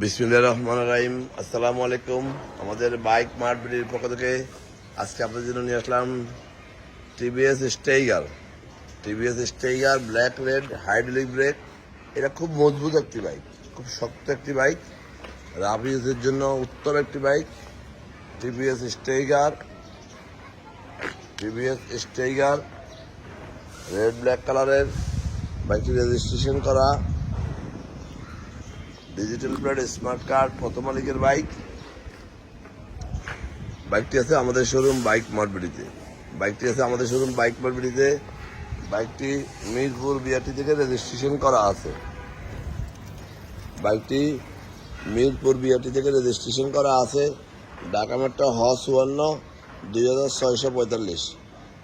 বিসমিল্লা রহমান রাহিম। আসসালামু আলাইকুম আমাদের বাইক মার্টবিটির পক্ষ থেকে আজকে আপনাদের জন্য নিয়ে আসলাম TVS Stryker. TVS Stryker, black red, hydraulic brake. এটা খুব মজবুত একটি বাইক, খুব শক্ত একটি বাইক। রাফ জন্য উত্তম একটি bike. TVS Stryker TVS Stryker, red, black কালারের। বাইকটি রেজিস্ট্রেশন করা। ডিজিটাল প্লেট স্মার্ট কার্ড প্রথম মালিকের বাইক বাইকটি আছে আমাদের শোরুম বাইক মার্বিটিতে বাইকটি আছে আমাদের শোরুম বাইক মার্বিটিতে বাইকটি মিরপুর বিআরটি থেকে রেজিস্ট্রেশন করা আছে। বাইকটি মিরপুর বিআরটি থেকে রেজিস্ট্রেশন করা আছে। ডাকামেটটা হ চুয়ান্ন, দুই হাজার ছয়শো পঁয়তাল্লিশ।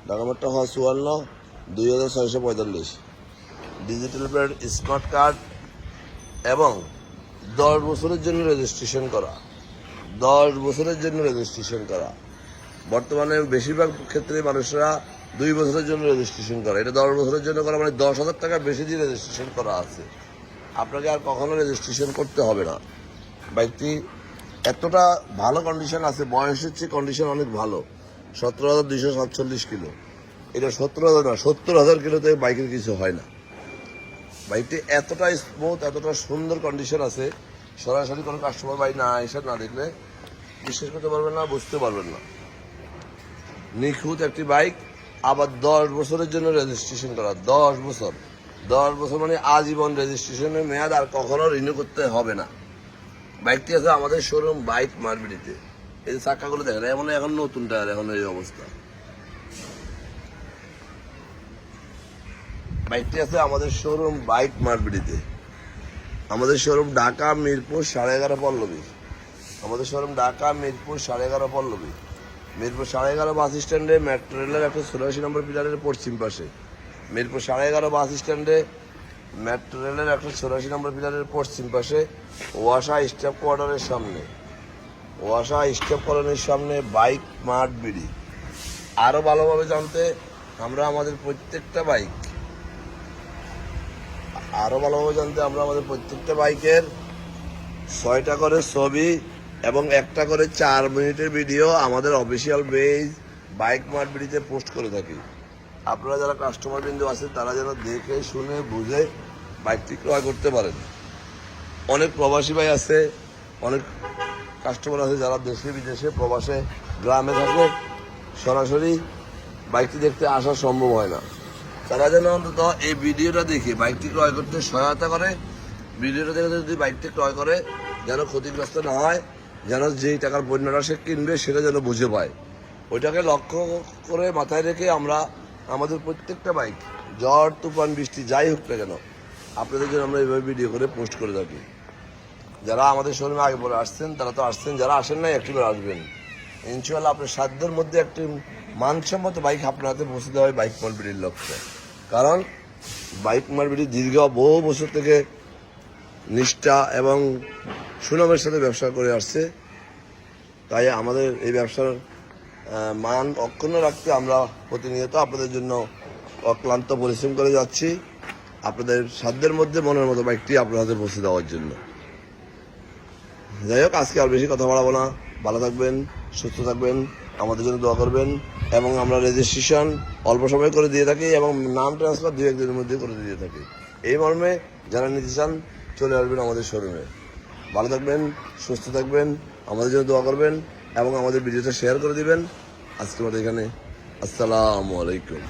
ডাকামেটটা হ চুয়ান্ন, দুই হাজার ছয়শো পঁয়তাল্লিশ। ডিজিটাল প্লেট স্মার্ট কার্ড এবং দশ বছরের জন্য রেজিস্ট্রেশন করা। দশ বছরের জন্য রেজিস্ট্রেশন করা। বর্তমানে বেশিরভাগ ক্ষেত্রে মানুষরা দুই বছরের জন্য রেজিস্ট্রেশন করা। এটা দশ বছরের জন্য করা মানে দশ হাজার টাকা বেশি দিয়ে রেজিস্ট্রেশন করা আছে। আপনাকে আর কখনো রেজিস্ট্রেশন করতে হবে না। বাইকটি এতটা ভালো কন্ডিশন আছে, বয়সের চেয়ে কন্ডিশন অনেক ভালো। সতেরো হাজার দুইশো সাতচল্লিশ কিলো। এটা সত্তর হাজার না, সত্তর হাজার কিলোতে বাইকের কিছু হয় না। বাইকটি এতটা স্মুথ এতটা সুন্দর কন্ডিশন আছে, সরাসরি কোনো কাস্টমার বাইক না এসে না দেখলে বিশ্বাস করতে পারবেন না, বুঝতে পারবেন না। নিখুঁত একটি বাইক আবার দশ বছরের জন্য রেজিস্ট্রেশন করা, দশ বছর। দশ বছর মানে আজীবন রেজিস্ট্রেশনের মেয়াদ আর কখনো রিনিউ করতে হবে না। বাইকটি আছে আমাদের শোরুম বাইক মার্বিটিতে এই চাকাগুলো দেখেন, এমন এখন নতুন টায়ার এখন এই অবস্থা। বাইকটি আছে আমাদের শোরুম বাইক মার্বিটিতে আমাদের শোরুম ঢাকা, মিরপুর, সাড়ে এগারো পল্লবী। আমাদের শোরুম ঢাকা, মিরপুর, সাড়ে এগারো পল্লবী। মিরপুর সাড়ে এগারো বাস স্ট্যান্ডে মেট্রো রেলের একশো চুরাশি নম্বর পিলারের পশ্চিম পাশে। মিরপুর সাড়ে এগারো বাস স্ট্যান্ডে মেট্রো রেলের একশো চুরাশি নম্বর পিলারের পশ্চিম পাশে ওয়াসা স্টাফ কোয়ার্টারের সামনে। ওয়াসা স্টাফ কলোনির সামনে বাইক মার্ট বিড়ি আরও ভালোভাবে জানতে আমরা আমাদের প্রত্যেকটা বাইক আরও ভালোভাবে জানতে আমরা আমাদের প্রত্যেকটা বাইকের ছয়টা করে ছবি এবং একটা করে চার মিনিটের ভিডিও আমাদের অফিসিয়াল পেজ বাইক মার্টবিডিতে পোস্ট করে থাকি। আপনারা যারা কাস্টমার বিন্দু আছেন তারা যেন দেখে, শুনে, বুঝে বাইকটি ক্রয় করতে পারেন। অনেক প্রবাসী ভাই আছে, অনেক কাস্টমার আছে যারা দেশে, বিদেশে, প্রবাসে, গ্রামে থাকে। সরাসরি বাইকটি দেখতে আসা সম্ভব হয় না। তারা যেন অন্তত এই ভিডিওটা দেখে বাইকটি ক্রয় করতে সহায়তা করে, ভিডিওটা দেখে যদি বাইকটি ক্রয় করে, যেন ক্ষতিগ্রস্ত না হয়, যেন যেই টাকার পণ্যটা সে কিনবে সেটা যেন বুঝে পায়। ওইটাকে লক্ষ্য করে মাথায় রেখে আমরা, আমাদের প্রত্যেকটা বাইক, ঝড়, তুফান, বৃষ্টি, যাই হোক না কেন, আপনাদের জন্য আমরা এইভাবে ভিডিও করে পোস্ট করে থাকি। যারা আমাদের শোরুমে আগে পরে আসছেন, তারা তো আসছেন, যারা আসেন না একটিবার আসবেন। ইনশাল্লাহ আপনার সাধ্যের মধ্যে একটি মানসম্মত বাইক আপনার হাতে পৌঁছে দেওয়া হয় বাইক মার্বিটির লক্ষ্য। কারণ বাইক মার্বিটি দীর্ঘ বহু বছর থেকে নিষ্ঠা এবং সুনামের সাথে ব্যবসা করে আসছে। তাই আমাদের এই ব্যবসার মান অক্ষুণ্ণ রাখতে আমরা প্রতিনিয়ত আপনাদের জন্য অক্লান্ত পরিশ্রম করে যাচ্ছি। আপনাদের সাধ্যের মধ্যে মনের মতো বাইকটি আপনাদের পৌঁছে দেওয়ার জন্য। যাই হোক, আজকে আর বেশি কথা বাড়াবো না। ভালো থাকবেন, সুস্থ থাকবেন, আমাদের জন্য দোয়া করবেন। এবং আমরা রেজিস্ট্রেশন অল্প সময় করে দিয়ে থাকি এবং নাম ট্রান্সফার দু একদিনের মধ্যে করে দিয়ে থাকি। এই মর্মে যারা নিতে চান, চলে আসবেন আমাদের শোরুমে ভালো থাকবেন, সুস্থ থাকবেন, আমাদের জন্য দোয়া করবেন এবং আমাদের ভিডিওটা শেয়ার করে দিবেন। আজকে আমাদের এখানে। আসসালামু আলাইকুম।